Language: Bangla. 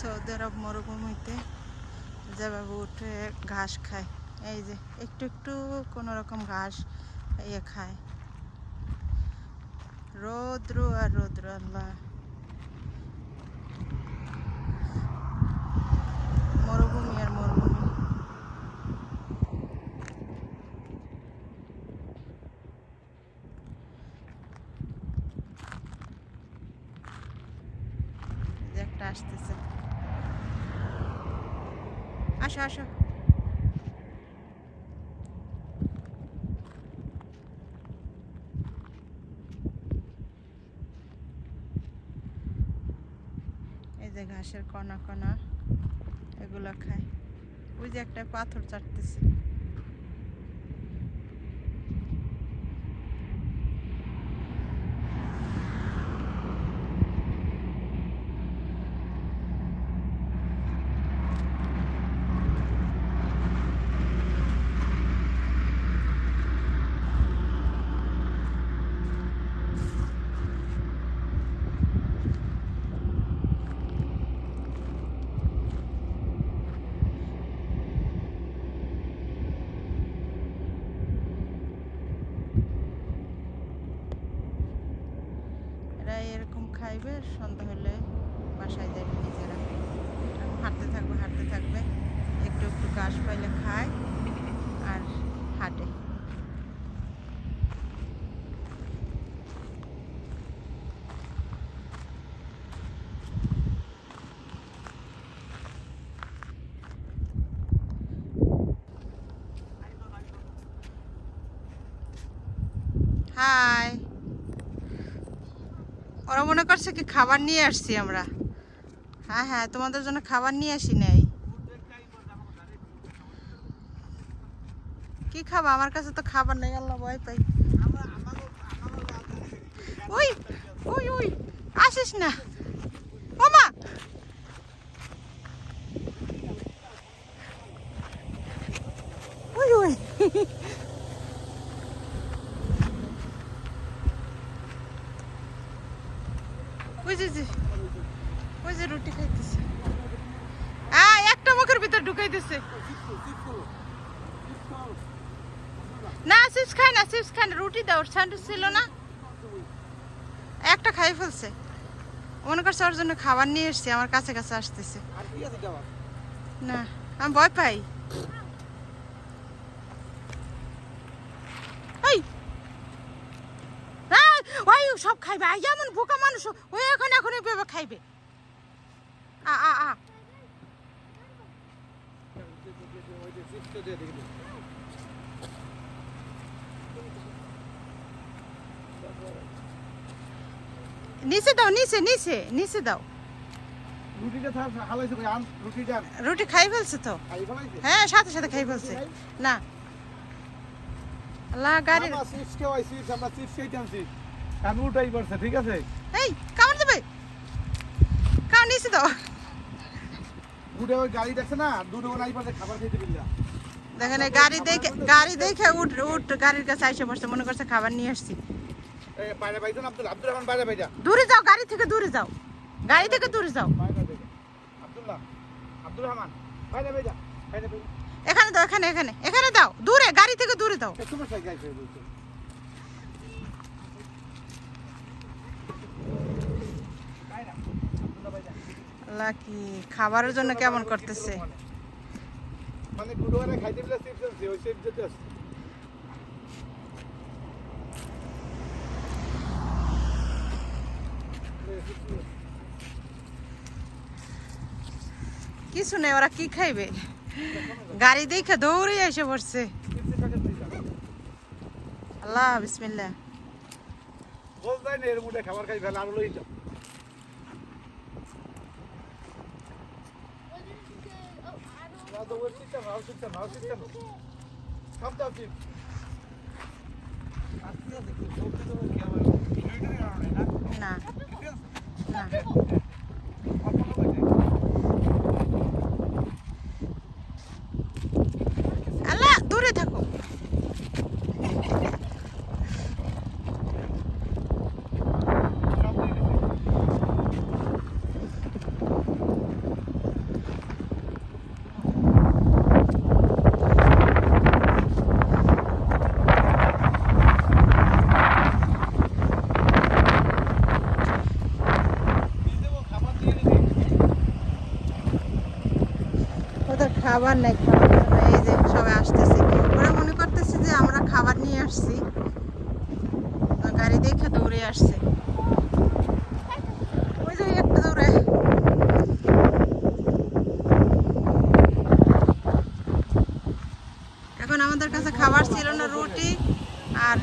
সৌদি আরব মরুভূমিতে যেভাবে উঠে ঘাস খায়, এই যে একটু একটু কোনো রকম ঘাস ইয়ে খায়। রৌদ্র আর রৌদ্র, আল্লাহ। মরুভূমি আর মরুভূমি। একটা আসতেছে। আসো আসো। এই যে ঘাসের কণা কণা এগুলো খায়। ওই যে একটা পাথর চাটতেছে এরা এরকম খাইবে, সন্ধ্যা হলে বাসায় যাবে নিজেরা। হাঁটতে থাকবে হাঁটতে থাকবে। একটু একটু ঘাস পাইলে খায় আর হাঁটে। হাই। ওরা মনে করছে কি খাবার নিয়ে আসছি আমরা। হ্যাঁ হ্যাঁ তোমাদের জন্য খাবার নিয়ে আসি নাই। কি খাবা? আমার কাছে তো খাবার নেই, আল্লাহ ভয় পাই ওই ওই ওই, আসিস না। ও মা! ওই ওই ওই যে যে, ওই যে রুটি খাইতেছে। আ একটা মুখের ভিতর ঢুকাইতেছে। না, চিপস খায় না, চিপস খায় না, রুটি দাও স্যান্ডউইচ ছিল না। একটা খাই ফেলছে। মনে করছে ওর জন্য খাবার নিয়ে এসছি, আমার কাছে কাছে আসতেছে। না, আমি ভয় পাই। সব খাইবে এমন বোকা মানুষ, ওই এখন এখন পেবে খাইবে। আ আ আ নিচে দাও নিচে নিচে নিচে দাও। রুটি খাই ফেলছে তো? হ্যাঁ সাথে সাথে খাই ফেলছে। না। আল্লাহ গাড়ি চিপস খাওয়াই চিপস আমরা চিপস খাইতে আনছি। আমি উঠাই করছে ঠিক আছে? এই কামড় দেবে। কামড় নিচে দাও। উঠে ওই গাড়ি দেখছে না দুটো নাই পাশে খাবার খাইতে বিল্লা দেখেন গাড়ি দেখে গাড়ি দেখে উঠ উঠ গাড়ির কাছে আইসে বসছে মনে করছে খাবার নিয়ে আসছি। দূরে যাও গাড়ি থেকে দূরে যাও। গাড়ি থেকে দূরে যাও। এখানে দাও এখানে এখানে এখানে দাও দূরে গাড়ি থেকে দূরে দাও। আল্লাহ কি খাবারের জন্য কেমন করতেছে? মানে গুরুবারে খাইতে দিলে চিপস আছে ওই চিপস যেতে আছে। কিছু নেই ওরা কি খাইবে? গাড়ি দেখে দৌড়ে এসে পড়ছে। আল্লাহ বিসমিল্লাহ। বল যায় না এর মুঠে খাবার খাই ফেলে আরও লই যাও। না। তো ওই system house system house system সব down, আমার না না। খাবার নাই, খাবার এই যে সবাই আসতেছে। ওরা মনে করতেছে যে আমরা খাবার নিয়ে আসছি। গাড়ি দেখে দৌড়ে আসছে। ওই যে দৌড়ে। এখন আমাদের কাছে খাবার ছিল না, রুটি আর